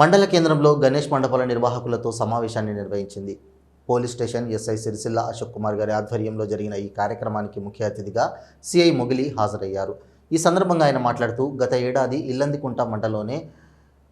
మండల కేంద్రంలో గణేష్ మండపాల నిర్వాహకులతో సమావేశాన్ని నిర్వహించింది. Police station S I Sircilla Ashok Kumar గారి ఆధ్వర్యంలో జరిగిన ఈ కార్యక్రమానికి ముఖ్య అతిథిగా సిఐ మొగిలి హాజరయ్యారు. ఈ సందర్భంగా ఆయన మాట్లాడుతూ గత ఏడాది ఇల్లందికుంట మండలంలోనే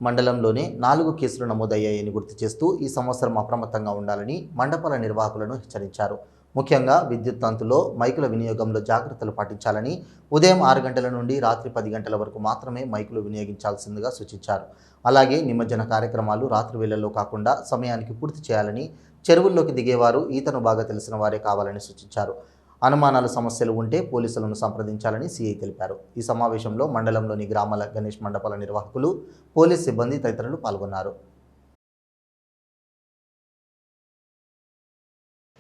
మండలంలోనే నాలుగు కేసులు నమోదయ్యాయని గుర్తు చేస్తూ ఈ సంవత్సరం అప్రమత్తంగా ఉండాలని మండపాల నిర్వాహకులను హెచ్చరించారు. ముఖ్యంగా విద్యుత్ తంతులో మైకుల వినియోగంలో జాగ్రత్తలు పాటించాలని ఉదయం ఆరు గంటల నుండి రాత్రి పది గంటల వరకు మాత్రమే మైకులు వినియోగించాల్సిందిగా సూచించారు. అలాగే నిమజ్జన కార్యక్రమాలు రాత్రి వేళల్లో కాకుండా సమయానికి పూర్తి చేయాలని చెరువుల్లోకి దిగేవారు ఈతను బాగా తెలిసిన వారే కావాలని సూచించారు. అనుమానాలు సమస్యలు ఉంటే పోలీసులను సంప్రదించాలని సీఐ తెలిపారు. ఈ సమావేశంలో మండలంలోని గ్రామాల గణేష్ మండపాల నిర్వాహకులు పోలీస్ సిబ్బంది తదితరులు పాల్గొన్నారు.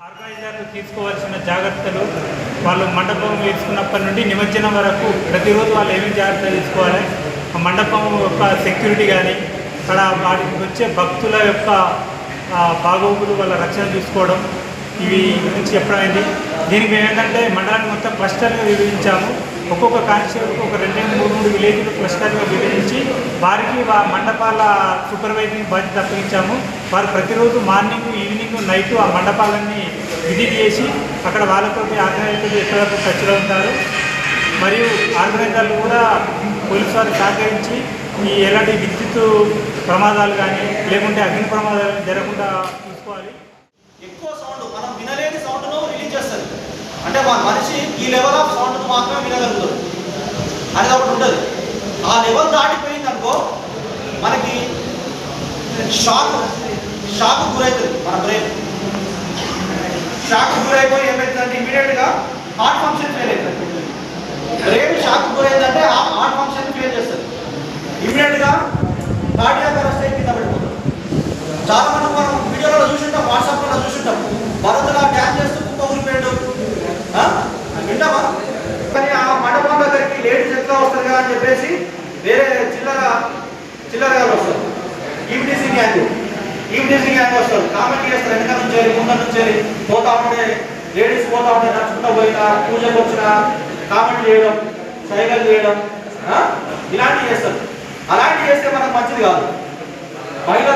ఆర్గనైజర్లు తీసుకోవాల్సిన జాగ్రత్తలు వాళ్ళు మండపం వేసుకున్నప్పటి నుండి నిమజ్జనం వరకు ప్రతిరోజు వాళ్ళు ఏమేమి జాగ్రత్తలు తీసుకోవాలి? ఆ మండపం యొక్క సెక్యూరిటీ కానీ అక్కడ వాటికి వచ్చే భక్తుల యొక్క భాగోగులు బాగోగులు వాళ్ళ రక్షణ చూసుకోవడం ఇవి గురించి చెప్పడం అయింది దీనికి ఏంటంటే మండలాన్ని మొత్తం క్లస్టర్గా విభజించాము. ఒక్కొక్క కాన్స్టిట్యూట్కి ఒక రెండు మూడు మూడు విలేజ్లు క్లస్టర్గా విభజించి వారికి వా మండపాల సూపర్వైజింగ్ బాధ్యత అప్పగించాము. వారు ప్రతిరోజు మార్నింగ్ ఈవినింగ్ నైట్ ఆ మండపాలన్నీ విజిట్ చేసి అక్కడ వాళ్ళతో ఆర్గనైజర్లు ఎక్కడవరకు టచ్లో ఉంటారు. మరియు ఆర్గనైజర్లు కూడా పోలీసు వారు సహకరించి ఈ ఎలాంటి విద్యుత్ ప్రమాదాలు కానీ లేకుంటే అగ్ని ప్రమాదాలు జరగకుండా చూసుకోవాలి. ఎక్కువ సౌండ్ మనం వినలేని సౌండ్ను రిలీజ్ చేస్తారు అంటే మనిషి ఈ లెవెల్ ఆఫ్ మాత్రమే వినగలుగుతాడు అనేది ఒకటి ఉంటుంది. ఆ లెవెల్ దాటిపోయింది అనుకో మనకి షాక్ షాక్ గురవుతుంది మన బ్రెయిన్ షాక్ గురైపోయి ఏమవుతుందంటే ఇమీడియట్గా హార్ట్ ఫంక్షన్ ఫెయిల్ అవుతుంది. బ్రెయిన్ షాక్ గురైందంటే ఆ హార్ట్ ఫంక్షన్ ఫెయిల్ చేస్తుంది. ఇమీడియట్గా కార్డియాక్ అరెస్ట్ అయి కింద పడిపోతుంది. చాలా ఎట్లా అని చెప్పేసి వేరే చిల్లర చిల్లర గారు వస్తారు. E V D C gang E V D C gang వస్తారు. కామెంట్ చేస్తారు. వెనక నుంచి వెళ్ళి, ముందు నుంచి వెళ్ళి, పోతా ఉంటే లేడీస్ పోతా ఉంటే నడుచుకుంటూ పోయినా పూజకు వచ్చిన కామెంట్ చేయడం సైగలు చేయడం ఆ? ఇలాంటివి చేస్తారు. అలాంటివి చేస్తే మనకు మంచిది కాదు. మహిళ